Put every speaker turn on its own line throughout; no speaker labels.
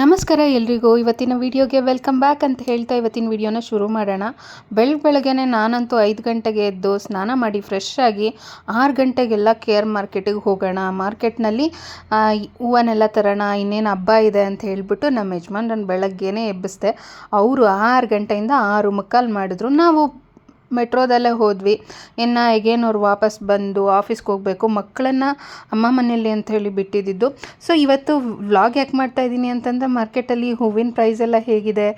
ನಮಸ್ಕಾರ ಎಲ್ರಿಗೂ. ಇವತ್ತಿನ ವಿಡಿಯೋಗೆ ವೆಲ್ಕಮ್ ಬ್ಯಾಕ್ ಅಂತ ಹೇಳ್ತಾ ಇವತ್ತಿನ ವಿಡಿಯೋನ ಶುರು ಮಾಡೋಣ. ಬೆಳಗ್ಗೆ ಬೆಳಗ್ಗೆನೆ ನಾನಂತೂ ಐದು ಗಂಟೆಗೆ ಎದ್ದು ಸ್ನಾನ ಮಾಡಿ ಫ್ರೆಶ್ ಆಗಿ ಆರು ಗಂಟೆಗೆಲ್ಲ ಕೇರ್ ಮಾರ್ಕೆಟಿಗೆ ಹೋಗೋಣ. ಮಾರ್ಕೆಟ್ನಲ್ಲಿ ಹೂವನ್ನೆಲ್ಲ ತರೋಣ, ಇನ್ನೇನು ಹಬ್ಬ ಇದೆ ಅಂತ ಹೇಳಿಬಿಟ್ಟು ನಮ್ಮ ಯಜಮಾನ್ರನ್ನ ಬೆಳಗ್ಗೆನೇ ಎಬ್ಬಿಸ್ದೆ. ಅವರು ಆರು ಗಂಟೆಯಿಂದ ಆರು ಮುಕ್ಕಾಲು ಮಾಡಿದ್ರು. ನಾವು ಮೆಟ್ರೋದಲ್ಲೇ ಹೋದ್ವಿ. ಇನ್ನು ಎಗೇನ್ ಅವ್ರು ವಾಪಸ್ ಬಂದು ಆಫೀಸ್ಗೆ ಹೋಗಬೇಕು, ಮಕ್ಕಳನ್ನು ಅಮ್ಮ ಮನೆಯಲ್ಲಿ ಅಂತ ಹೇಳಿ ಬಿಟ್ಟಿದ್ದಿದ್ದು. ಸೊ ಇವತ್ತು ವ್ಲಾಗ್ ಯಾಕೆ ಮಾಡ್ತಾ ಇದ್ದೀನಿ ಅಂತಂದರೆ ಮಾರ್ಕೆಟಲ್ಲಿ ಹೂವಿನ ಪ್ರೈಸ್ ಎಲ್ಲ ಹೇಗಿದೆ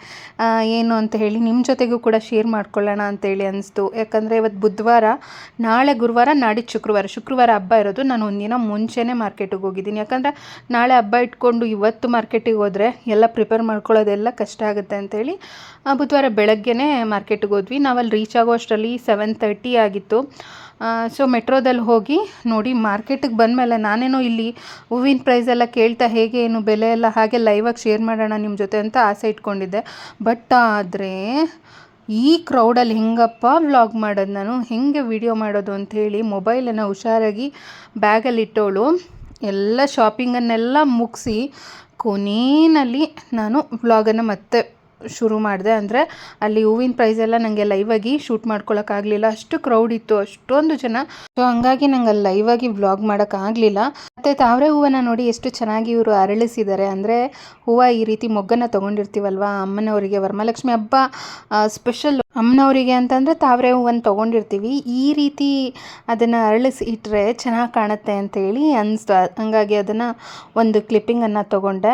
ಏನು ಅಂತ ಹೇಳಿ ನಿಮ್ಮ ಜೊತೆಗೂ ಕೂಡ ಶೇರ್ ಮಾಡ್ಕೊಳ್ಳೋಣ ಅಂತೇಳಿ ಅನಿಸ್ತು. ಯಾಕಂದರೆ ಇವತ್ತು ಬುಧವಾರ, ನಾಳೆ ಗುರುವಾರ, ನಾಡಿದ್ದು ಶುಕ್ರವಾರ. ಶುಕ್ರವಾರ ಹಬ್ಬ ಇರೋದು. ನಾನು ಒಂದಿನ ಮುಂಚೆನೇ ಮಾರ್ಕೆಟಿಗೆ ಹೋಗಿದ್ದೀನಿ. ಯಾಕಂದರೆ ನಾಳೆ ಹಬ್ಬ ಇಟ್ಕೊಂಡು ಇವತ್ತು ಮಾರ್ಕೆಟಿಗೆ ಹೋದರೆ ಎಲ್ಲ ಪ್ರಿಪೇರ್ ಮಾಡ್ಕೊಳ್ಳೋದೆಲ್ಲ ಕಷ್ಟ ಆಗುತ್ತೆ ಅಂತೇಳಿ ಬುಧವಾರ ಬೆಳಗ್ಗೆನೇ ಮಾರ್ಕೆಟಿಗೆ ಹೋದ್ವಿ. ನಾವಲ್ಲಿ ರೀಚ್ ಆಗೋ ಅಷ್ಟರಲ್ಲಿ ಸೆವೆನ್ ತರ್ಟಿ ಆಗಿತ್ತು. ಸೊ ಮೆಟ್ರೋದಲ್ಲಿ ಹೋಗಿ ನೋಡಿ ಮಾರ್ಕೆಟಿಗೆ ಬಂದಮೇಲೆ ನಾನೇನೋ ಇಲ್ಲಿ ಹೂವಿನ ಪ್ರೈಸ್ ಎಲ್ಲ ಕೇಳ್ತಾ ಹೇಗೆ, ಏನು ಬೆಲೆ ಎಲ್ಲ ಹಾಗೆ ಲೈವಾಗಿ ಶೇರ್ ಮಾಡೋಣ ನಿಮ್ಮ ಜೊತೆ ಅಂತ ಆಸೆ ಇಟ್ಕೊಂಡಿದ್ದೆ. ಬಟ್ ಆದರೆ ಈ ಕ್ರೌಡಲ್ಲಿ ಹೆಂಗಪ್ಪ ವ್ಲಾಗ್ ಮಾಡೋದು ನಾನು? ಹೆಂಗೆ ವಿಡಿಯೋ ಮಾಡೋದು ಅಂಥೇಳಿ ಮೊಬೈಲನ್ನು ಹುಷಾರಾಗಿ ಬ್ಯಾಗಲ್ಲಿ ಇಟ್ಟವಳು ಎಲ್ಲ ಶಾಪಿಂಗನ್ನೆಲ್ಲ ಮುಗಿಸಿ ಕೊನೇನಲ್ಲಿ ನಾನು ವ್ಲಾಗನ್ನು ಮತ್ತೆ ಶುರು ಮಾಡಿದೆ. ಅಂದರೆ ಅಲ್ಲಿ ಹೂವಿನ ಪ್ರೈಸ್ ಎಲ್ಲ ನನಗೆ ಲೈವಾಗಿ ಶೂಟ್ ಮಾಡ್ಕೊಳಕ್ಕಾಗಲಿಲ್ಲ ಅಷ್ಟು ಕ್ರೌಡ್ ಇತ್ತು, ಅಷ್ಟೊಂದು ಜನ. ಸೊ ಹಂಗಾಗಿ ನಂಗೆ ಅಲ್ಲಿ ಲೈವಾಗಿ ವ್ಲಾಗ್ ಮಾಡೋಕ್ಕಾಗಲಿಲ್ಲ ಮತ್ತು ತಾವರೆ ಹೂವನ್ನ ನೋಡಿ ಎಷ್ಟು ಚೆನ್ನಾಗಿ ಇವರು ಅರಳಿಸಿದ್ದಾರೆ ಅಂದರೆ ಹೂವು ಈ ರೀತಿ ಮೊಗ್ಗನ್ನು ತೊಗೊಂಡಿರ್ತೀವಲ್ವ? ಅಮ್ಮನವರಿಗೆ ವರಮಹಾಲಕ್ಷ್ಮಿ ಹಬ್ಬ ಸ್ಪೆಷಲ್ ಅಮ್ಮನವರಿಗೆ ಅಂತಂದರೆ ತಾವರೆ ಹೂವನ್ನು ತೊಗೊಂಡಿರ್ತೀವಿ. ಈ ರೀತಿ ಅದನ್ನು ಅರಳಿಸಿ ಇಟ್ಟರೆ ಚೆನ್ನಾಗಿ ಕಾಣುತ್ತೆ ಅಂತೇಳಿ ಅನ್ನಿಸ್ತು ಹಂಗಾಗಿ ಅದನ್ನು ಒಂದು ಕ್ಲಿಪ್ಪಿಂಗನ್ನು ತೊಗೊಂಡೆ.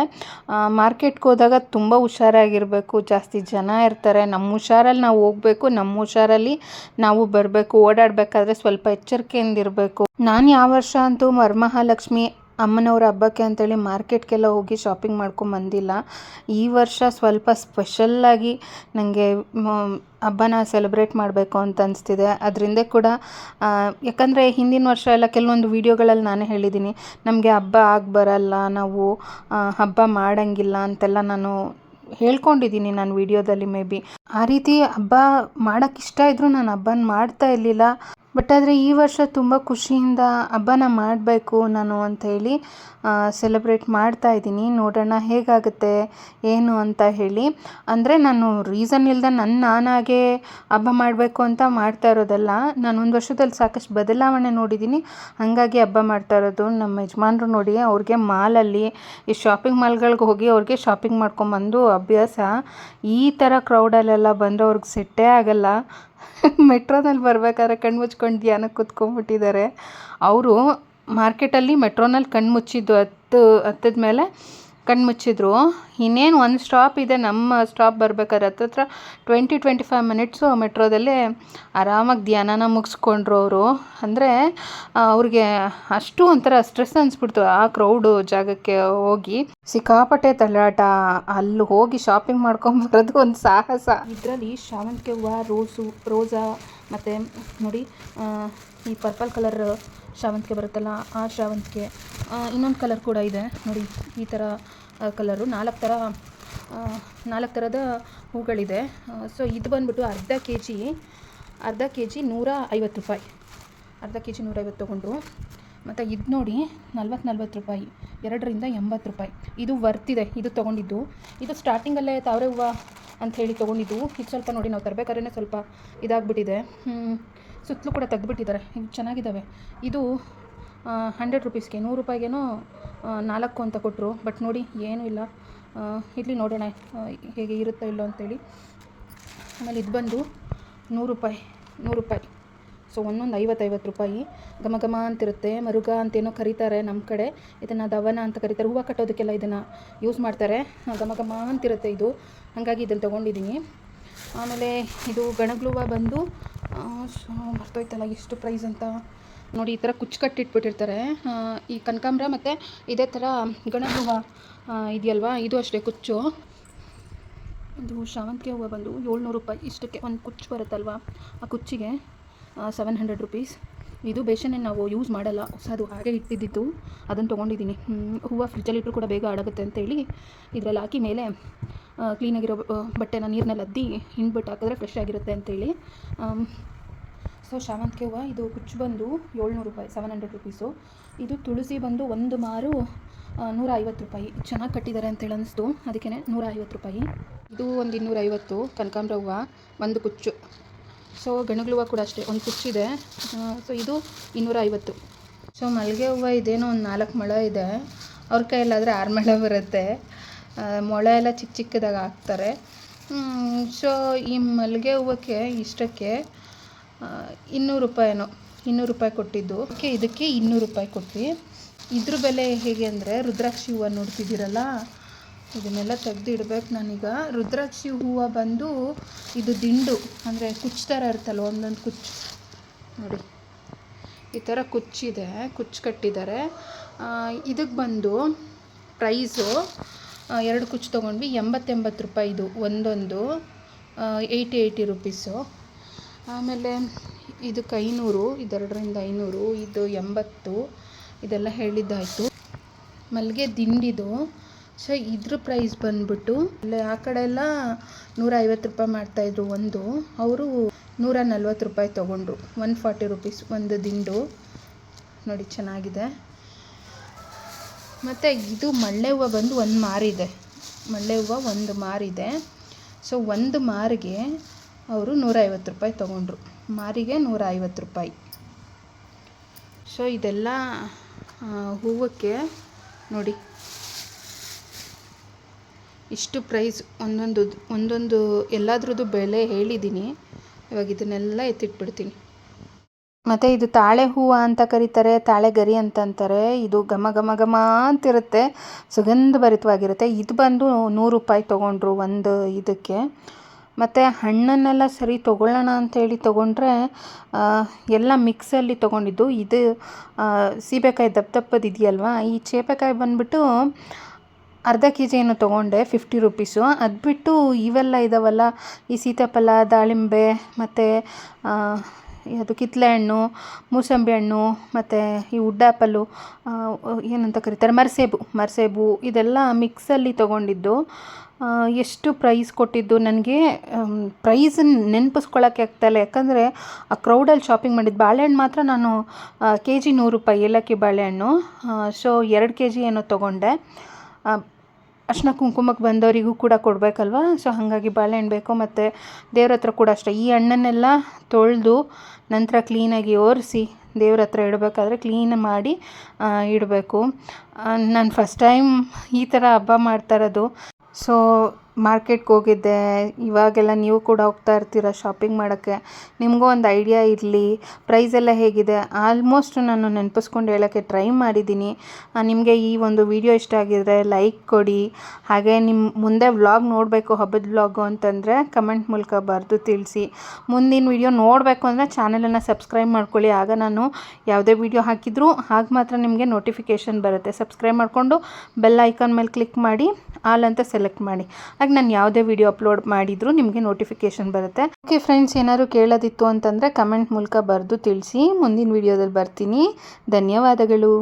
ಮಾರ್ಕೆಟ್ಗೆ ಹೋದಾಗ ತುಂಬ ಹುಷಾರಾಗಿರಬೇಕು. ಜಾಸ್ತಿ ಜನ ಇರ್ತಾರೆ. ನಮ್ಮ ಹುಷಾರಲ್ಲಿ ನಾವು ಹೋಗಬೇಕು. ನಮ್ಮ ಹುಷಾರಲ್ಲಿ ನಾವು ಬರಬೇಕು. ಓಡಾಡಬೇಕಾದ್ರೆ ಸ್ವಲ್ಪ ಎಚ್ಚರಿಕೆಯಿಂದ ಇರಬೇಕು ನಾನು ಯಾವ ವರ್ಷ ಅಂತೂ ವರಮಹಾಲಕ್ಷ್ಮಿ ಅಮ್ಮನವ್ರ ಹಬ್ಬಕ್ಕೆ ಅಂತೇಳಿ ಮಾರ್ಕೆಟ್ಗೆಲ್ಲ ಹೋಗಿ ಶಾಪಿಂಗ್ ಮಾಡ್ಕೊಂಡು ಬಂದಿಲ್ಲ. ಈ ವರ್ಷ ಸ್ವಲ್ಪ ಸ್ಪೆಷಲ್ಲಾಗಿ ನನಗೆ ಹಬ್ಬನ ಸೆಲೆಬ್ರೇಟ್ ಮಾಡಬೇಕು ಅಂತ ಅನಿಸ್ತಿದೆ. ಅದರಿಂದ ಕೂಡ ಯಾಕಂದರೆ ಹಿಂದಿನ ವರ್ಷ ಎಲ್ಲ ಕೆಲವೊಂದು ವೀಡಿಯೋಗಳಲ್ಲಿ ನಾನೇ ಹೇಳಿದ್ದೀನಿ. ನಮಗೆ ಹಬ್ಬ ಆಗಿ ಬರಲ್ಲ, ನಾವು ಹಬ್ಬ ಮಾಡೋಂಗಿಲ್ಲ ಅಂತೆಲ್ಲ ನಾನು ಹೇಳ್ಕೊಂಡಿದ್ದೀನಿ ನಾನು ವಿಡಿಯೋದಲ್ಲಿ ಮೇ ಬಿ ಆ ರೀತಿ ಹಬ್ಬ ಮಾಡೋಕ್ಕಿಷ್ಟ ಇದ್ದರೂ ನಾನು ಹಬ್ಬನ ಮಾಡ್ತಾ ಇರಲಿಲ್ಲ. ಬಟ್ ಆದರೆ ಈ ವರ್ಷ ತುಂಬ ಖುಷಿಯಿಂದ ಹಬ್ಬನ ಮಾಡಬೇಕು ನಾನು ಅಂತ ಹೇಳಿ ಸೆಲೆಬ್ರೇಟ್ ಮಾಡ್ತಾ ಇದ್ದೀನಿ. ನೋಡೋಣ ಹೇಗಾಗುತ್ತೆ, ಏನು ಅಂತ ಹೇಳಿ. ಅಂದರೆ ನಾನು ರೀಸನ್ ಇಲ್ಲದೆ ನನ್ನ ನಾನಾಗೆ ಹಬ್ಬ ಮಾಡಬೇಕು ಅಂತ ಮಾಡ್ತಾ ಇರೋದಲ್ಲ, ನಾನು ಒಂದು ವರ್ಷದಲ್ಲಿ ಸಾಕಷ್ಟು ಬದಲಾವಣೆ ನೋಡಿದ್ದೀನಿ. ಹಾಗಾಗಿ ಹಬ್ಬ ಮಾಡ್ತಾ ಇರೋದು ನಮ್ಮ ಯಜಮಾನ್ರು ನೋಡಿ, ಅವ್ರಿಗೆ ಮಾಲಲ್ಲಿ, ಈ ಶಾಪಿಂಗ್ ಮಾಲ್ಗಳಿಗೆ ಹೋಗಿ ಅವ್ರಿಗೆ ಶಾಪಿಂಗ್ ಮಾಡ್ಕೊಂಬಂದು ಅಭ್ಯಾಸ. ಈ ಥರ ಕ್ರೌಡಲ್ಲೆಲ್ಲ ಬಂದರೆ ಅವ್ರಿಗೆ ಸೆಟ್ಟೇ ಆಗಲ್ಲ. ಮೆಟ್ರೋನಲ್ಲಿ ಬರ್ಬೇಕಾದ್ರೆ ಕಣ್ಣು ಮುಚ್ಕೊಂಡು ಧ್ಯಾನಕ್ಕೆ ಕೂತ್ಕೊಂಡ್ಬಿಟ್ಟಿದ್ದಾರೆ. ಅವರು ಮಾರ್ಕೆಟಲ್ಲಿ ಮೆಟ್ರೋನಲ್ಲಿ ಕಣ್ಣು ಮುಚ್ಚಿದ್ದು ಹತ್ತು ಹತ್ತದ ಮೇಲೆ ಕಣ್ಣು ಮುಚ್ಚಿದ್ರು. ಇನ್ನೇನು ಒಂದು ಸ್ಟಾಪ್ ಇದೆ, ನಮ್ಮ ಸ್ಟಾಪ್ ಬರ್ಬೇಕಾದ್ರೆ ಹತ್ರ ಟ್ವೆಂಟಿ ಟ್ವೆಂಟಿ ಫೈವ್ ಮಿನಿಟ್ಸು ಮೆಟ್ರೋದಲ್ಲೇ ಆರಾಮಾಗಿ ಧ್ಯಾನನ ಮುಗಿಸ್ಕೊಂಡ್ರು ಅವರು. ಅಂದರೆ ಅವ್ರಿಗೆ ಅಷ್ಟು ಒಂಥರ ಸ್ಟ್ರೆಸ್ ಅನಿಸ್ಬಿಡ್ತು ಆ ಕ್ರೌಡು ಜಾಗಕ್ಕೆ ಹೋಗಿ. ಸಿಕ್ಕಾಪಟ್ಟೆ ತಳ್ಳಾಟ, ಅಲ್ಲಿ ಹೋಗಿ ಶಾಪಿಂಗ್ ಮಾಡ್ಕೊಂಬರೋದು ಒಂದು ಸಾಹಸ. ಇದರಲ್ಲಿ ಶಾವಂತಿಗೆ ಹೂವು, ರೋಸು ರೋಸಾ ಮತ್ತು ನೋಡಿ ಈ ಪರ್ಪಲ್ ಕಲರ್ ಶಾವಂತಿಗೆ ಬರುತ್ತಲ್ಲ, ಆ ಶಾವಂತಿಗೆ ಇನ್ನೊಂದು ಕಲರ್ ಕೂಡ ಇದೆ. ನೋಡಿ, ಈ ಥರ ಕಲರು ನಾಲ್ಕು ಥರ ನಾಲ್ಕು ಥರದ ಹೂಗಳಿದೆ. ಸೊ ಇದು ಬಂದ್ಬಿಟ್ಟು ಅರ್ಧ ಕೆ ಜಿ ಅರ್ಧ ಕೆ ಜಿ ನೂರ ಐವತ್ತು ರೂಪಾಯಿ. ಅರ್ಧ ಕೆ ಜಿ ನೂರೈವತ್ತು ತೊಗೊಂಡ್ರು. ಮತ್ತು ಇದು ನೋಡಿ ನಲ್ವತ್ತು ನಲ್ವತ್ತು ರೂಪಾಯಿ, ಎರಡರಿಂದ ಎಂಬತ್ತು ರೂಪಾಯಿ. ಇದು ವರ್ತಿದೆ, ಇದು ತೊಗೊಂಡಿದ್ದು. ಇದು ಸ್ಟಾರ್ಟಿಂಗಲ್ಲೇ ತಾವರೆ ಹೂವು ಅಂತ ಹೇಳಿ ತೊಗೊಂಡಿದ್ದು. ಇದು ಸ್ವಲ್ಪ ನೋಡಿ, ನಾವು ತರಬೇಕಾದ್ರೆ ಸ್ವಲ್ಪ ಇದಾಗ್ಬಿಟ್ಟಿದೆ. ಸುತ್ತಲೂ ಕೂಡ ತೆಗ್ದುಬಿಟ್ಟಿದ್ದಾರೆ. ಇವು ಚೆನ್ನಾಗಿದ್ದಾವೆ ಇದು ಹಂಡ್ರೆಡ್ ರುಪೀಸ್ಗೆ ನೂರು ರೂಪಾಯಿಗೇನೋ ನಾಲ್ಕು ಅಂತ ಕೊಟ್ಟರು ಬಟ್ ನೋಡಿ, ಏನೂ ಇಲ್ಲ. ಇಲ್ಲಿ ನೋಡೋಣ ಹೇಗೆ ಇರುತ್ತೋ ಇಲ್ಲೋ ಅಂತೇಳಿ. ಆಮೇಲೆ ಇದು ಬಂದು ನೂರು ರೂಪಾಯಿ ನೂರು ರೂಪಾಯಿ. ಸೊ ಒಂದೊಂದು ಐವತ್ತೈವತ್ತು ರೂಪಾಯಿ ಘಮ ಘಮ ಅಂತಿರುತ್ತೆ. ಮರುಗ ಅಂತೇನೋ ಕರೀತಾರೆ ನಮ್ಮ ಕಡೆ. ಇದನ್ನು ದವನ ಅಂತ ಕರೀತಾರೆ. ಹೂವು ಕಟ್ಟೋದಕ್ಕೆಲ್ಲ ಇದನ್ನು ಯೂಸ್ ಮಾಡ್ತಾರೆ. ಘಮ ಘಮ ಅಂತಿರುತ್ತೆ ಇದು. ಹಾಗಾಗಿ ಇದನ್ನು ತೊಗೊಂಡಿದ್ದೀನಿ. ಆಮೇಲೆ ಇದು ಗಣಗ್ಲೂವ ಬಂದು ಸೊ ಮರ್ತೋಯ್ತಲ್ಲ ಎಷ್ಟು ಪ್ರೈಸ್ ಅಂತ. ನೋಡಿ, ಈ ಥರ ಕುಚ್ಚು ಕಟ್ಟಿಟ್ಬಿಟ್ಟಿರ್ತಾರೆ ಈ ಕನಕಾಂಬ್ರ ಮತ್ತು ಇದೇ ಥರ ಗಣಗ್ಲ ಹೂವು ಇದೆಯಲ್ವಾ? ಇದು ಅಷ್ಟೇ ಕುಚ್ಚು. ಇದು ಶಾವಂತಿಗೆ ಹೂವು ಬಂದು ಏಳ್ನೂರು ರೂಪಾಯಿ. ಇಷ್ಟಕ್ಕೆ ಒಂದು ಕುಚ್ಚು ಬರುತ್ತಲ್ವ? ಆ ಕುಚ್ಚಿಗೆ. ಸೆವೆನ್ ಹಂಡ್ರೆಡ್ ರುಪೀಸ್ ಇದು ಬೇಷನ್ನೇ ನಾವು ಯೂಸ್ ಮಾಡಲ್ಲ. ಹೊಸದು ಹಾಗೆ ಇಟ್ಟಿದ್ದಿತ್ತು ಅದನ್ನು ತೊಗೊಂಡಿದ್ದೀನಿ. ಹೂವು ಫ್ರಿಜ್ಜಲ್ಲಿ ಇಟ್ಟರು ಕೂಡ ಬೇಗ ಅಡಗುತ್ತೆ ಅಂತೇಳಿ ಇದರಲ್ಲಿ ಹಾಕಿ ಮೇಲೆ ಕ್ಲೀನಾಗಿರೋ ಬಟ್ಟೆನ ನೀರಿನಲ್ಲಿ ಅದ್ದಿ ಹಿಂಡ್ಬಿಟ್ಟು ಹಾಕಿದ್ರೆ ಫ್ರೆಶ್ ಆಗಿರುತ್ತೆ ಅಂತೇಳಿ ಸೊ ಶಾವಂತಿಗೆ ಹೂವು, ಇದು ಕುಚ್ಚು ಬಂದು ಏಳ್ನೂರು ರೂಪಾಯಿ ಸೆವೆನ್ ಹಂಡ್ರೆಡ್ ರುಪೀಸು ಇದು ತುಳಸಿ ಬಂದು ಒಂದು ಮಾರು ನೂರ ಐವತ್ತು ರೂಪಾಯಿ. ಚೆನ್ನಾಗಿ ಕಟ್ಟಿದ್ದಾರೆ ಅಂತೇಳಿ ಅನಿಸ್ತು. ಅದಕ್ಕೆ ನೂರ ಐವತ್ತು ರೂಪಾಯಿ. ಇದು ಒಂದು ಇನ್ನೂರೈವತ್ತು ಕನಕಾಂಬ್ರ ಹೂವು, ಒಂದು ಕುಚ್ಚು. ಸೊ ಗಣಗ್ಲ ಕೂಡ ಅಷ್ಟೇ. ಒಂದು ಕುಚ್ಚಿದೆ ಸೊ ಇದು ಇನ್ನೂರ ಐವತ್ತು ಸೊ ಮಲ್ಲಿಗೆ ಹೂವು ಇದೇನೋ ಒಂದು ನಾಲ್ಕು ಮೊಳ ಇದೆ. ಅವ್ರ ಕೈಯಲ್ಲಾದರೆ ಆರು ಮೊಳ ಬರುತ್ತೆ. ಮೊಳೆ ಎಲ್ಲ ಚಿಕ್ಕ ಚಿಕ್ಕದಾಗಿ ಹಾಕ್ತಾರೆ. ಸೊ ಈ ಮಲ್ಲಿಗೆ ಹೂವಕ್ಕೆ ಇಷ್ಟಕ್ಕೆ ಇನ್ನೂರು ರೂಪಾಯಿನೋ, ಇನ್ನೂರು ರೂಪಾಯಿ ಕೊಟ್ಟಿದ್ದು. ಓಕೆ, ಇದಕ್ಕೆ ಇನ್ನೂರು ರೂಪಾಯಿ ಕೊಟ್ವಿ. ಇದ್ರ ಬೆಲೆ ಹೇಗೆ ಅಂದರೆ ರುದ್ರಾಕ್ಷಿ ಹೂವು ನೋಡ್ತಿದ್ದೀರಲ್ಲ ಇದನ್ನೆಲ್ಲ ತೆಗ್ದು ಇಡ್ಬೇಕು ನಾನೀಗ. ರುದ್ರಾಕ್ಷಿ ಹೂವು ಬಂದು ಇದು ದಿಂಡು, ಅಂದರೆ ಕುಚ್ಚು ಥರ ಇರುತ್ತಲ್ಲ ಒಂದೊಂದು ಕುಚ್ಚು ನೋಡಿ, ಈ ಥರ ಕುಚ್ಚಿದೆ ಕುಚ್ಚು ಕಟ್ಟಿದ್ದಾರೆ. ಇದಕ್ಕೆ ಬಂದು ಪ್ರೈಸು ಎರಡು ಕುಚ್ಚು ತೊಗೊಂಡ್ವಿ, ಎಂಬತ್ತೆಂಬತ್ತು ರೂಪಾಯಿ ಇದು, ಒಂದೊಂದು ಏಯ್ಟಿ ಏಯ್ಟಿ ರುಪೀಸು. ಆಮೇಲೆ ಇದಕ್ಕೆ ಐನೂರು, ಇದೆರಡರಿಂದ ಐನೂರು, ಇದು ಎಂಬತ್ತು, ಇದೆಲ್ಲ ಹೇಳಿದ್ದಾಯಿತು. ಮಲ್ಲಿಗೆ ದಿಂಡಿದು ಸೊ, ಇದ್ರ ಪ್ರೈಸ್ ಬಂದ್ಬಿಟ್ಟು ಇಲ್ಲಿ ಆ ಕಡೆ ಎಲ್ಲ ನೂರ ಐವತ್ತು ರೂಪಾಯಿ ಮಾಡ್ತಾಯಿದ್ರು ಒಂದು. ಅವರು ನೂರ ನಲ್ವತ್ತು ರೂಪಾಯಿ ತೊಗೊಂಡ್ರು. ಒನ್ ಫಾರ್ಟಿ ರುಪೀಸ್ ಒಂದು ದಿಂಡು. ನೋಡಿ, ಚೆನ್ನಾಗಿದೆ. ಮತ್ತು ಇದು ಮಳ್ಳೆ ಹೂವು ಬಂದು ಒಂದು ಮಾರಿದೆ ಮಳ್ಳೆ ಹೂವು ಒಂದು ಮಾರಿದೆ ಸೊ ಒಂದು ಮಾರಿಗೆ ಅವರು ನೂರ ಐವತ್ತು ರೂಪಾಯಿ ತೊಗೊಂಡ್ರು. ಮಾರಿಗೆ ನೂರ ಐವತ್ತು ರೂಪಾಯಿ. ಸೊ ಇದೆಲ್ಲ ಹೂವಕ್ಕೆ ನೋಡಿ. ಇಷ್ಟು ಪ್ರೈಸ್ ಒಂದೊಂದು ಒಂದೊಂದು ಎಲ್ಲದ್ರದ್ದು ಬೆಲೆ ಹೇಳಿದ್ದೀನಿ ಇವಾಗ ಇದನ್ನೆಲ್ಲ ಎತ್ತಿಟ್ಬಿಡ್ತೀನಿ. ಮತ್ತು ಇದು ತಾಳೆ ಹೂವು ಅಂತ ಕರೀತಾರೆ, ತಾಳೆ ಗರಿ ಅಂತ ಅಂತಾರೆ. ಇದು ಘಮ ಘಮ ಘಮ ಅಂತಿರುತ್ತೆ. ಸುಗಂಧಭರಿತವಾಗಿರುತ್ತೆ ಇದು ಬಂದು ನೂರು ರೂಪಾಯಿ ತೊಗೊಂಡ್ರು ಒಂದು ಇದಕ್ಕೆ. ಮತ್ತು ಹಣ್ಣನ್ನೆಲ್ಲ ಸರಿ ತೊಗೊಳ್ಳೋಣ ಅಂತೇಳಿ ತೊಗೊಂಡ್ರೆ ಎಲ್ಲ ಮಿಕ್ಸಲ್ಲಿ ತೊಗೊಂಡಿದ್ದು. ಇದು ಸೀಬೆಕಾಯಿ ದಪ್ಪ ದಪ್ಪದಿದೆಯಲ್ವಾ? ಈ ಚೇಪೆಕಾಯಿ ಬಂದ್ಬಿಟ್ಟು ಅರ್ಧ ಕೆ ಜಿ ಏನೋ ತೊಗೊಂಡೆ ಫಿಫ್ಟಿ ರುಪೀಸು ಅದು ಬಿಟ್ಟು ಇವೆಲ್ಲ ಇದಾವಲ್ಲ, ಈ ಸೀತಾಫಲ, ದಾಳಿಂಬೆ, ಮತ್ತು ಅದು ಕಿತ್ತಳೆ ಹಣ್ಣು, ಮೂಸಂಬಿ ಹಣ್ಣು, ಮತ್ತು ಈ ಉಡ್ಡಾಪಲ್ಲು ಏನಂತ ಕರೀತಾರೆ, ಮರಸೇಬು ಮರಸೇಬು ಇದೆಲ್ಲ ಮಿಕ್ಸಲ್ಲಿ ತೊಗೊಂಡಿದ್ದು. ಎಷ್ಟು ಪ್ರೈಸ್ ಕೊಟ್ಟಿದ್ದು ನನಗೆ ಪ್ರೈಸ್ ನೆನಪಿಸ್ಕೊಳ್ಳೋಕ್ಕೆ ಆಗ್ತಾಯಿಲ್ಲ. ಯಾಕಂದರೆ ಆ ಕ್ರೌಡಲ್ಲಿ ಶಾಪಿಂಗ್ ಮಾಡಿದ್ದು ಬಾಳೆಹಣ್ಣು ಮಾತ್ರ ನಾನು ಕೆ ಜಿ ನೂರು ರೂಪಾಯಿ ಏಲಕ್ಕಿ ಬಾಳೆಹಣ್ಣು ಸೊ ಎರಡು ಕೆ ಜಿ ಏನೋ ತೊಗೊಂಡೆ. ಅರ್ಶಿನ ಕುಂಕುಮಕ್ಕೆ ಬಂದವರಿಗೂ ಕೂಡ ಕೊಡಬೇಕಲ್ವ? ಸೊ ಹಾಗಾಗಿ ಬಾಳೆಹಣ್ಣು ಬೇಕು ಮತ್ತು ದೇವ್ರ ಹತ್ರ ಕೂಡ ಅಷ್ಟೇ. ಈ ಹಣ್ಣನ್ನೆಲ್ಲ ತೊಳೆದು ನಂತರ ಕ್ಲೀನಾಗಿ ಒರೆಸಿ ದೇವ್ರ ಹತ್ರ ಇಡಬೇಕಾದ್ರೆ ಕ್ಲೀನ್ ಮಾಡಿ ಇಡಬೇಕು. ನಾನು ಫಸ್ಟ್ ಟೈಮ್ ಈ ಥರ ಹಬ್ಬ ಮಾಡ್ತಾ ಇರೋದು. ಸೊ ಮಾರ್ಕೆಟ್ಗೆ ಹೋಗಿದ್ದೆ. ಇವಾಗೆಲ್ಲ ನೀವು ಕೂಡ ಹೋಗ್ತಾ ಇರ್ತೀರ ಶಾಪಿಂಗ್ ಮಾಡೋಕ್ಕೆ? ನಿಮಗೂ ಒಂದು ಐಡಿಯಾ ಇರಲಿ. ಪ್ರೈಸ್ ಎಲ್ಲ ಹೇಗಿದೆ? ಆಲ್ಮೋಸ್ಟ್ ನಾನು ನೆನಪಿಸ್ಕೊಂಡು ಹೇಳೋಕ್ಕೆ ಟ್ರೈ ಮಾಡಿದ್ದೀನಿ. ನಿಮಗೆ ಈ ಒಂದು ವಿಡಿಯೋ ಇಷ್ಟ ಆಗಿದ್ರೆ ಲೈಕ್ ಕೊಡಿ. ಹಾಗೆ ನಿಮ್ಮ ಮುಂದೆ ವ್ಲಾಗ್ ನೋಡಬೇಕು, ಹಬ್ಬದ ವ್ಲಾಗು ಅಂತಂದರೆ ಕಮೆಂಟ್ ಮೂಲಕ ಬರೆದು ತಿಳಿಸಿ. ಮುಂದಿನ ವಿಡಿಯೋ ನೋಡಬೇಕು ಅಂದರೆ ಚಾನಲನ್ನು ಸಬ್ಸ್ಕ್ರೈಬ್ ಮಾಡ್ಕೊಳ್ಳಿ. ಆಗ ನಾನು ಯಾವುದೇ ವಿಡಿಯೋ ಹಾಕಿದರೂ ಆಗ ಮಾತ್ರ ನಿಮಗೆ ನೋಟಿಫಿಕೇಷನ್ ಬರುತ್ತೆ. ಸಬ್ಸ್ಕ್ರೈಬ್ ಮಾಡಿಕೊಂಡು ಬೆಲ್ ಐಕಾನ್ ಮೇಲೆ ಕ್ಲಿಕ್ ಮಾಡಿ. ಆಲ್ ಅಂತ ಸೆಲೆಕ್ಟ್ ಮಾಡಿ. ಆಗ ನಾನು ಯಾವುದೇ ವಿಡಿಯೋ ಅಪ್ಲೋಡ್ ಮಾಡಿದರೂ ನಿಮಗೆ ನೋಟಿಫಿಕೇಷನ್ ಬರುತ್ತೆ. ಓಕೆ ಫ್ರೆಂಡ್ಸ್, ಏನಾದ್ರು ಕೇಳೋದಿತ್ತು ಅಂತಂದರೆ ಕಮೆಂಟ್ ಮೂಲಕ ಬರೆದು ತಿಳಿಸಿ. ಮುಂದಿನ ವಿಡಿಯೋದಲ್ಲಿ ಬರ್ತೀನಿ. ಧನ್ಯವಾದಗಳು.